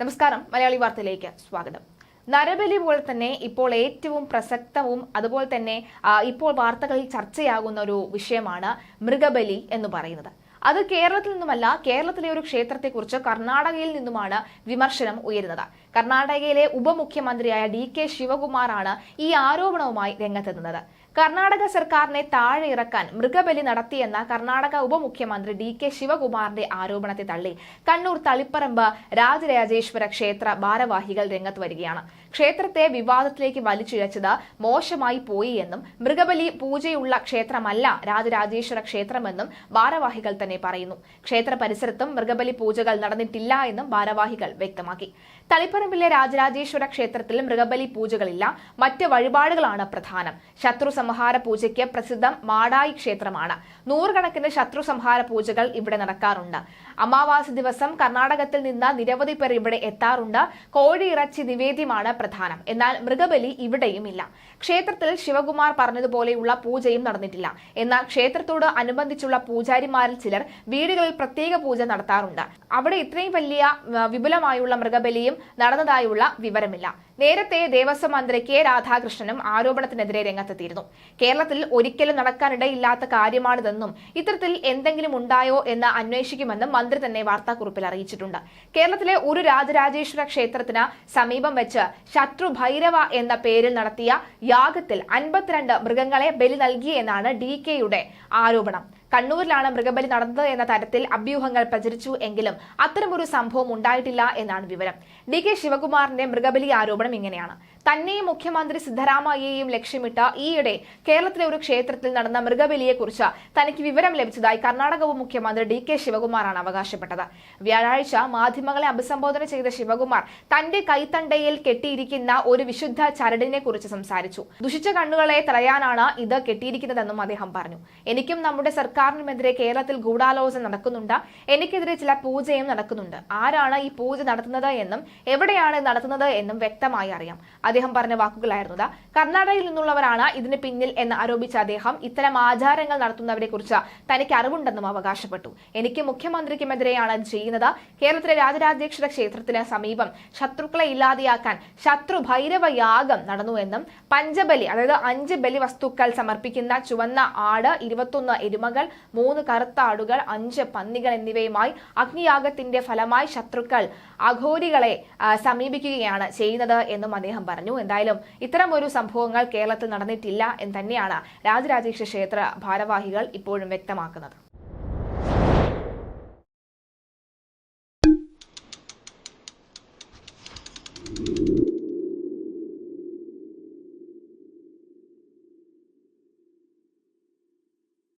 നമസ്കാരം മലയാളി വാർത്തയിലേക്ക് സ്വാഗതം. നരബലി പോലെ തന്നെ ഇപ്പോൾ ഏറ്റവും പ്രസക്തവും അതുപോലെ തന്നെ ഇപ്പോൾ വാർത്തകളിൽ ചർച്ചയാകുന്ന ഒരു വിഷയമാണ് മൃഗബലി എന്ന് പറയുന്നത്. അത് കേരളത്തിൽ നിന്നുമല്ല കേരളത്തിലെ ഒരു ക്ഷേത്രത്തെക്കുറിച്ച് കർണാടകയിൽ നിന്നുമാണ് വിമർശനം ഉയരുന്നത്. കർണാടകയിലെ ഉപമുഖ്യമന്ത്രിയായ ഡി കെ ശിവകുമാറാണ് ഈ ആരോപണവുമായി രംഗത്തെത്തുന്നത്. കർണാടക സർക്കാരിനെ താഴെ ഇറക്കാൻ മൃഗബലി നടത്തിയെന്ന കർണാടക ഉപമുഖ്യമന്ത്രി ഡി കെ ശിവകുമാറിന്റെ ആരോപണത്തെ തള്ളി കണ്ണൂർ തളിപ്പറമ്പ് രാജരാജേശ്വര ക്ഷേത്ര ഭാരവാഹികൾ രംഗത്ത് വരികയാണ്. ക്ഷേത്രത്തെ വിവാദത്തിലേക്ക് വലിച്ചിഴച്ചത് മോശമായി പോയി എന്നും മൃഗബലി പൂജയുള്ള ക്ഷേത്രമല്ല രാജരാജേശ്വര ക്ഷേത്രമെന്നും ഭാരവാഹികൾ തന്നെ പറയുന്നു. ക്ഷേത്ര പരിസരത്തും മൃഗബലി പൂജകൾ നടന്നിട്ടില്ല എന്നും ഭാരവാഹികൾ വ്യക്തമാക്കി. തളിപ്പറമ്പിലെ രാജരാജേശ്വര ക്ഷേത്രത്തിൽ മൃഗബലി പൂജകളില്ല മറ്റ് വഴിപാടുകളാണ് പ്രധാനം. ശത്രു സംഹാര പൂജയ്ക്ക് പ്രസിദ്ധം മാടായി ക്ഷേത്രമാണ്. നൂറുകണക്കിന് ശത്രു സംഹാര പൂജകൾ ഇവിടെ നടക്കാറുണ്ട്. അമാവാസി ദിവസം കർണാടകത്തിൽ നിന്ന് നിരവധി പേർ ഇവിടെ എത്താറുണ്ട്. കോഴി ഇറച്ചി നിവേദ്യമാണ് പ്രധാനം. എന്നാൽ മൃഗബലി ഇവിടെയും ഇല്ല. ക്ഷേത്രത്തിൽ ശിവകുമാർ പറഞ്ഞതുപോലെയുള്ള പൂജയും നടന്നിട്ടില്ല. എന്നാൽ ക്ഷേത്രത്തോട് അനുബന്ധിച്ചുള്ള പൂജാരിമാരിൽ ചിലർ വീടുകളിൽ പ്രത്യേക പൂജ നടത്താറുണ്ട്. അവിടെ ഇത്രയും വലിയ വിപുലമായുള്ള മൃഗബലിയും നടന്നതായുള്ള വിവരമില്ല. നേരത്തെ ദേവസ്വം മന്ത്രി കെ രാധാകൃഷ്ണനും ആരോപണത്തിനെതിരെ രംഗത്തെത്തിയിരുന്നു. കേരളത്തിൽ ഒരിക്കലും നടക്കാനിടയില്ലാത്ത കാര്യമാണിതെന്നും ഇത്തരത്തിൽ എന്തെങ്കിലും ഉണ്ടായോ എന്ന് അന്വേഷിക്കുമെന്നും മന്ത്രി തന്നെ വാർത്താക്കുറിപ്പിൽ അറിയിച്ചിട്ടുണ്ട്. കേരളത്തിലെ ഒരു രാജരാജേശ്വര ക്ഷേത്രത്തിന് സമീപം വെച്ച് ശത്രു ഭൈരവ എന്ന പേരിൽ നടത്തിയ യാഗത്തിൽ അൻപത്തിരണ്ട് മൃഗങ്ങളെ ബലി നൽകിയെന്നാണ് ഡി കെയുടെ ആരോപണം. കണ്ണൂരിലാണ് മൃഗബലി നടന്നത് എന്ന തരത്തിൽ അഭ്യൂഹങ്ങൾ പ്രചരിച്ചു എങ്കിലും അത്തരമൊരു സംഭവം ഉണ്ടായിട്ടില്ല എന്നാണ് വിവരം. ഡി കെ ശിവകുമാറിന്റെ മൃഗബലി ആരോപണം ഇങ്ങനെയാണ്. തന്നെയും മുഖ്യമന്ത്രി സിദ്ധരാമയ്യയെയും ലക്ഷ്യമിട്ട ഈയിടെ കേരളത്തിലെ ഒരു ക്ഷേത്രത്തിൽ നടന്ന മൃഗബലിയെക്കുറിച്ച് തനിക്ക് വിവരം ലഭിച്ചതായി കർണാടക മുഖ്യമന്ത്രി ഡി കെ ശിവകുമാറാണ് അവകാശപ്പെട്ടത്. വ്യാഴാഴ്ച മാധ്യമങ്ങളെ അഭിസംബോധന ചെയ്ത ശിവകുമാർ തന്റെ കൈത്തണ്ടയിൽ കെട്ടിയിരിക്കുന്ന ഒരു വിശുദ്ധ ചരടിനെ കുറിച്ച് സംസാരിച്ചു. ദുഷിച്ച കണ്ണുകളെ തടയാനാണ് ഇത് കെട്ടിയിരിക്കുന്നതെന്നും അദ്ദേഹം പറഞ്ഞു. എനിക്കും നമ്മുടെ സർക്കാരിനുമെതിരെ കേരളത്തിൽ ഗൂഢാലോചന നടക്കുന്നുണ്ട്. എനിക്കെതിരെ ചില പൂജയും നടക്കുന്നുണ്ട്. ആരാണ് ഈ പൂജ നടത്തുന്നത് എന്നും എവിടെയാണ് നടത്തുന്നത് എന്നും വ്യക്തമായി അറിയാം. അദ്ദേഹം പറഞ്ഞ വാക്കുകളായിരുന്നത്. കർണാടകയിൽ നിന്നുള്ളവരാണ് ഇതിന് പിന്നിൽ എന്ന് ആരോപിച്ച അദ്ദേഹം ഇത്തരം ആചാരങ്ങൾ നടത്തുന്നവരെ കുറിച്ച് തനിക്ക് അറിവുണ്ടെന്നും അവകാശപ്പെട്ടു. എനിക്ക് മുഖ്യമന്ത്രിക്കുമെതിരെയാണ് ചെയ്യുന്നത്. കേരളത്തിലെ രാജരാജേശ്വര ക്ഷേത്രത്തിന് സമീപം ശത്രുക്കളെ ഇല്ലാതെയാക്കാൻ ശത്രു ഭൈരവ യാഗം നടന്നുവെന്നും പഞ്ചബലി അതായത് അഞ്ച് ബലി വസ്തുക്കൾ സമർപ്പിക്കുന്ന ചുവന്ന ആട് ഇരുപത്തൊന്ന് എരുമകൾ മൂന്ന് കറുത്ത ആടുകൾ അഞ്ച് പന്നികൾ എന്നിവയുമായി അഗ്നിയാഗത്തിന്റെ ഫലമായി ശത്രുക്കൾ അഘോരികളെ സമീപിക്കുകയാണ് ചെയ്യുന്നത് എന്നും അദ്ദേഹം പറഞ്ഞു. എന്തായാലും ഇത്തരം ഒരു സംഭവങ്ങൾ കേരളത്തിൽ നടന്നിട്ടില്ല എന്ന് തന്നെയാണ് രാജരാജേശ്വര ക്ഷേത്ര ഭാരവാഹികൾ ഇപ്പോഴും വ്യക്തമാക്കുന്നത്.